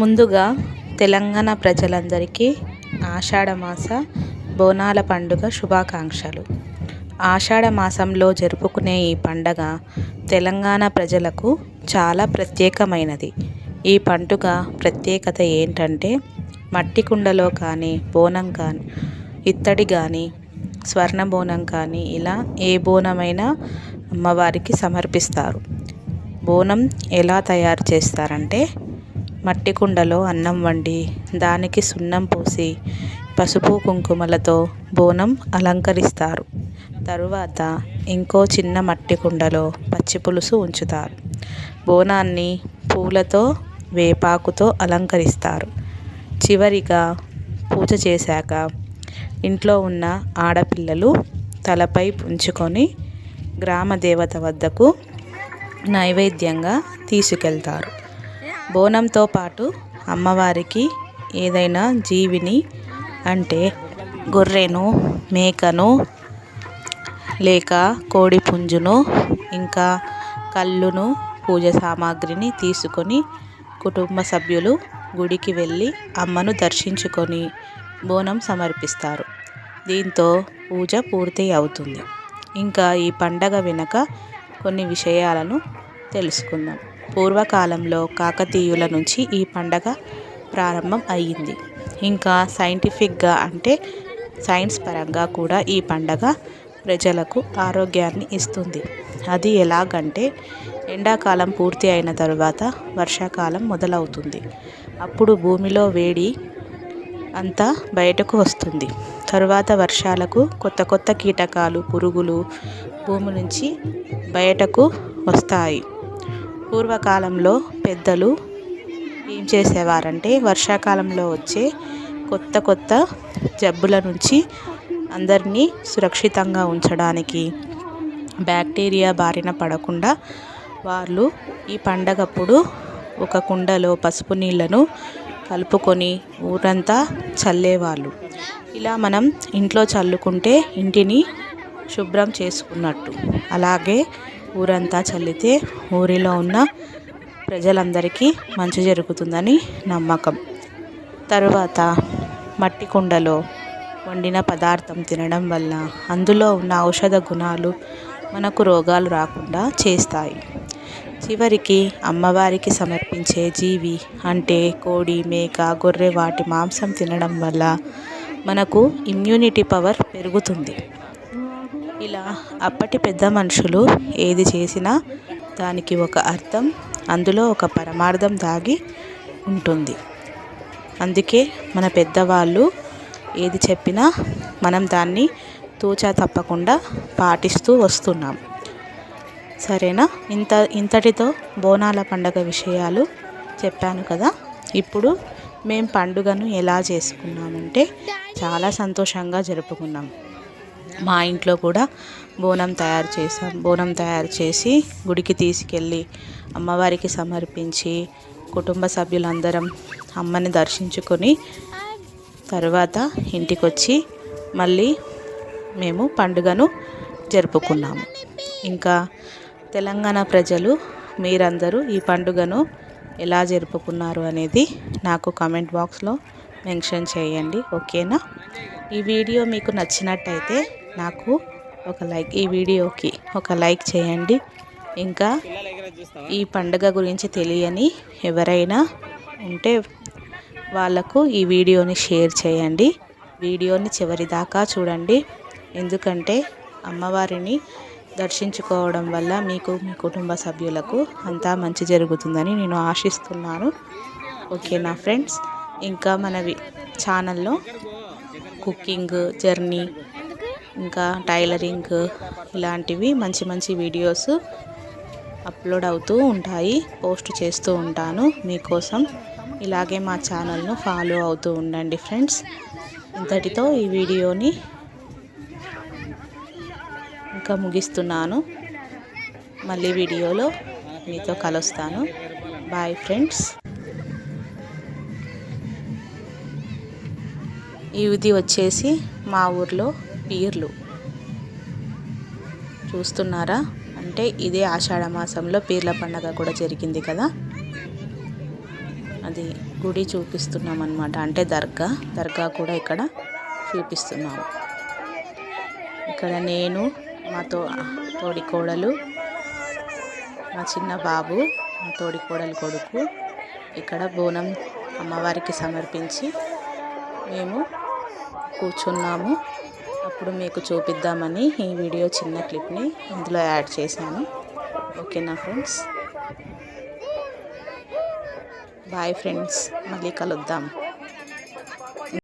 ముందుగా తెలంగాణ ప్రజలందరికీ ఆషాఢ మాస బోనాల పండుగ శుభాకాంక్షలు. ఆషాఢ మాసంలో జరుపుకునే ఈ పండగ తెలంగాణ ప్రజలకు చాలా ప్రత్యేకమైనది. ఈ పండుగ ప్రత్యేకత ఏంటంటే మట్టి కుండలో కానీ బోనం కానీ ఇత్తడి కానీ స్వర్ణ బోనం కానీ ఇలా ఏ బోనమైనా అమ్మవారికి సమర్పిస్తారు. బోనం ఎలా తయారు చేస్తారంటే మట్టి కుండలో అన్నం వండి దానికి సున్నం పూసి పసుపు కుంకుమలతో బోనం అలంకరిస్తారు. తరువాత ఇంకో చిన్న మట్టి కుండలో పచ్చి పులుసు ఉంచుతారు. బోనాన్ని పూలతో వేపాకుతో అలంకరిస్తారు. చివరిగా పూజ చేశాక ఇంట్లో ఉన్న ఆడపిల్లలు తలపై ఉంచుకొని గ్రామ దేవత వద్దకు నైవేద్యంగా తీసుకెళ్తారు. బోనంతో పాటు అమ్మవారికి ఏదైనా జీవిని అంటే గొర్రెను మేకను లేక కోడి పుంజును ఇంకా కళ్ళును పూజ సామాగ్రిని తీసుకొని కుటుంబ సభ్యులు గుడికి వెళ్ళి అమ్మను దర్శించుకొని బోనం సమర్పిస్తారు. దీంతో పూజ పూర్తి అవుతుంది. ఇంకా ఈ పండగ వెనుక కొన్ని విషయాలను తెలుసుకుందాం. పూర్వకాలంలో కాకతీయుల నుంచి ఈ పండగ ప్రారంభం అయ్యింది. ఇంకా సైంటిఫిక్గా అంటే సైన్స్ పరంగా కూడా ఈ పండగ ప్రజలకు ఆరోగ్యాన్ని ఇస్తుంది. అది ఎలాగంటే ఎండాకాలం పూర్తి అయిన తరువాత వర్షాకాలం మొదలవుతుంది. అప్పుడు భూమిలో వేడి అంతా బయటకు వస్తుంది. తరువాత వర్షాలకు కొత్త కొత్త కీటకాలు పురుగులు భూమి నుంచి బయటకు వస్తాయి. పూర్వకాలంలో పెద్దలు ఏం చేసేవారంటే వర్షాకాలంలో వచ్చే కొత్త కొత్త జబ్బుల నుంచి అందరినీ సురక్షితంగా ఉంచడానికి బ్యాక్టీరియా బారిన పడకుండా వాళ్ళు ఈ పండగప్పుడు ఒక కుండలో పసుపు నీళ్ళను కలుపుకొని ఊరంతా చల్లేవాళ్ళు. ఇలా మనం ఇంట్లో చల్లుకుంటే ఇంటిని శుభ్రం చేసుకున్నట్టు. అలాగే ఊరంతా చల్లితే ఊరిలో ఉన్న ప్రజలందరికీ మంచి జరుగుతుందని నమ్మకం. తరువాత మట్టి కుండలో వండిన పదార్థం తినడం వల్ల అందులో ఉన్న ఔషధ గుణాలు మనకు రోగాలు రాకుండా చేస్తాయి. చివరికి అమ్మవారికి సమర్పించే జీవి అంటే కోడి మేక గొర్రె వాటి మాంసం తినడం వల్ల మనకు ఇమ్యూనిటీ పవర్ పెరుగుతుంది. ఇలా అప్పటి పెద్ద మనుషులు ఏది చేసినా దానికి ఒక అర్థం అందులో ఒక పరమార్థం దాగి ఉంటుంది. అందుకే మన పెద్దవాళ్ళు ఏది చెప్పినా మనం దాన్ని తూచా తప్పకుండా పాటిస్తూ వస్తున్నాం. సరేనా? ఇంత ఇంతటితో బోనాల పండగ విషయాలు చెప్పాను కదా? ఇప్పుడు మేము పండుగను ఎలా చేసుకున్నామంటే చాలా సంతోషంగా జరుపుకున్నాం. మా ఇంట్లో కూడా బోనం తయారు చేసాం బోనం తయారు చేసి గుడికి తీసుకెళ్ళి అమ్మవారికి సమర్పించి కుటుంబ సభ్యులందరం అమ్మని దర్శించుకొని తర్వాత ఇంటికి వచ్చి మళ్ళీ మేము పండుగను జరుపుకున్నాము. ఇంకా తెలంగాణ ప్రజలు మీరందరూ ఈ పండుగను ఎలా జరుపుకున్నారు అనేది నాకు కామెంట్ బాక్స్లో మెన్షన్ చేయండి. ఓకేనా? ఈ వీడియో మీకు నచ్చినట్టయితే నాకు ఒక లైక్ ఈ వీడియోకి ఒక లైక్ చేయండి. ఇంకా ఈ పండుగ గురించి తెలియని ఎవరైనా ఉంటే వాళ్ళకు ఈ వీడియోని షేర్ చేయండి. వీడియోని చివరి దాకా చూడండి. ఎందుకంటే అమ్మవారిని దర్శించుకోవడం వల్ల మీకు మీ కుటుంబ సభ్యులకు అంతా మంచి జరుగుతుందని నేను ఆశిస్తున్నాను. ఓకేనా ఫ్రెండ్స్ ఇంకా మన ఛానల్లో కుకింగ్ జర్నీ ఇంకా టైలరింగ్ ఇలాంటివి మంచి మంచి వీడియోస్ అప్లోడ్ అవుతూ ఉంటాయి పోస్ట్ చేస్తూ ఉంటాను మీకోసం. ఇలాగే మా ఛానల్ను ఫాలో అవుతూ ఉండండి ఫ్రెండ్స్. ఇంతటితో ఈ వీడియోని ఇంకా ముగిస్తున్నాను. మళ్ళీ వీడియోలో మీతో కలుస్తాను. Bye friends. ఇది వచ్చేసి మా ఊర్లో పీర్లు. చూస్తున్నారా? అంటే ఇదే ఆషాఢ మాసంలో పీర్ల పండగ కూడా జరిగింది కదా? అది గుడి చూపిస్తున్నాం అనమాట అంటే దర్గా. దర్గా కూడా ఇక్కడ చూపిస్తున్నాము. ఇక్కడ నేను మా తో తోడి కోడలు మా చిన్న బాబు మా తోడి కోడలు కొడుకు ఇక్కడ బోనం అమ్మవారికి సమర్పించి మేము కూర్చున్నాము. అప్పుడు మీకు చూపిద్దామని ఈ వీడియో చిన్న క్లిప్ని ఇందులో యాడ్ చేశాను. ఓకేనా ఫ్రెండ్స్? Bye friends. మళ్ళీ కలుద్దాం.